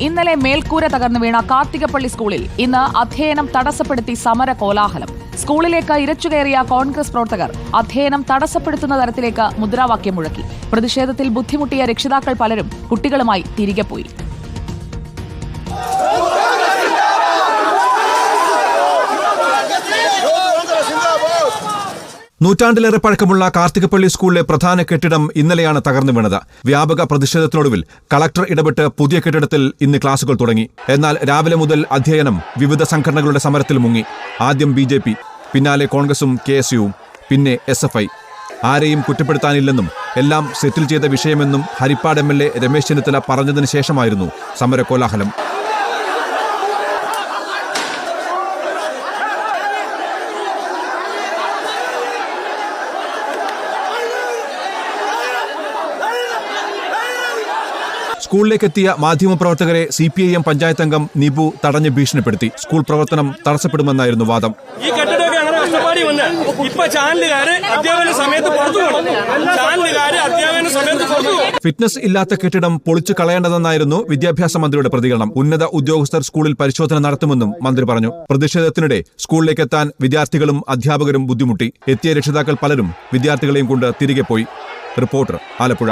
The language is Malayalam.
ഇന്നലെ മേൽക്കൂര തകർന്നു വീണ കാർത്തികപ്പള്ളി സ്കൂളിൽ ഇന്ന് അധ്യയനം തടസ്സപ്പെടുത്തി സമര കോലാഹലം സ്കൂളിലേക്ക് ഇരച്ചുകയറിയ കോൺഗ്രസ് പ്രവർത്തകർ അധ്യയനം തടസ്സപ്പെടുത്തുന്ന തരത്തിലേക്ക് മുദ്രാവാക്യം മുഴക്കി പ്രതിഷേധത്തിൽ ബുദ്ധിമുട്ടിയ രക്ഷിതാക്കൾ പലരും കുട്ടികളുമായി തിരികെ പോയി നൂറ്റാണ്ടിലേറെ പഴക്കമുള്ള കാർത്തികപ്പള്ളി സ്കൂളിലെ പ്രധാന കെട്ടിടം ഇന്നലെയാണ് തകർന്നു വീണത്. വ്യാപക പ്രതിഷേധത്തിനൊടുവിൽ കളക്ടർ ഇടപെട്ട് പുതിയ കെട്ടിടത്തിൽ ഇന്ന് ക്ലാസുകൾ തുടങ്ങി. എന്നാൽ രാവിലെ മുതൽ അധ്യയനം വിവിധ സംഘടനകളുടെ സമരത്തിൽ മുങ്ങി. ആദ്യം ബി ജെ പി പിന്നാലെ കോൺഗ്രസും കെ എസ് യുവും പിന്നെ എസ് എഫ് ഐ. ആരെയും കുറ്റപ്പെടുത്താനില്ലെന്നും എല്ലാം സെറ്റിൽ ചെയ്ത വിഷയമെന്നും Harippad M L A Ramesh Chennithala പറഞ്ഞതിന് ശേഷമായിരുന്നു സമര കോലാഹലം സ്കൂളിലേക്കെത്തിയ മാധ്യമപ്രവർത്തകരെ C P I M panchayat അംഗം നിബു തടഞ്ഞ് ഭീഷണിപ്പെടുത്തി. സ്കൂൾ പ്രവർത്തനം തടസ്സപ്പെടുമെന്നായിരുന്നു വാദം. ഈ കെട്ടിടമൊക്കെ അങ്ങനെ കഷ്ടപ്പാടി വന്ന് ഇപ്പൊ ചാനലുകാര് അധ്യാപന സമയത്ത് പുറത്തു പോകണം ചാനലുകാര് അധ്യാപന സമയത്ത് പുറത്തു പോകും ഫിറ്റ്നസ് ഇല്ലാത്ത കെട്ടിടം പൊളിച്ചു കളയേണ്ടതെന്നായിരുന്നു വിദ്യാഭ്യാസ മന്ത്രിയുടെ പ്രതികരണം. ഉന്നത ഉദ്യോഗസ്ഥർ സ്കൂളിൽ പരിശോധന നടത്തുമെന്നും മന്ത്രി പറഞ്ഞു. പ്രതിഷേധത്തിനിടെ സ്കൂളിലേക്ക് എത്താൻ വിദ്യാർത്ഥികളും അധ്യാപകരും ബുദ്ധിമുട്ടി. എത്തിയ രക്ഷിതാക്കൾ പലരും വിദ്യാർത്ഥികളെയും കൊണ്ട് തിരികെ പോയി. റിപ്പോർട്ടർ ആലപ്പുഴ.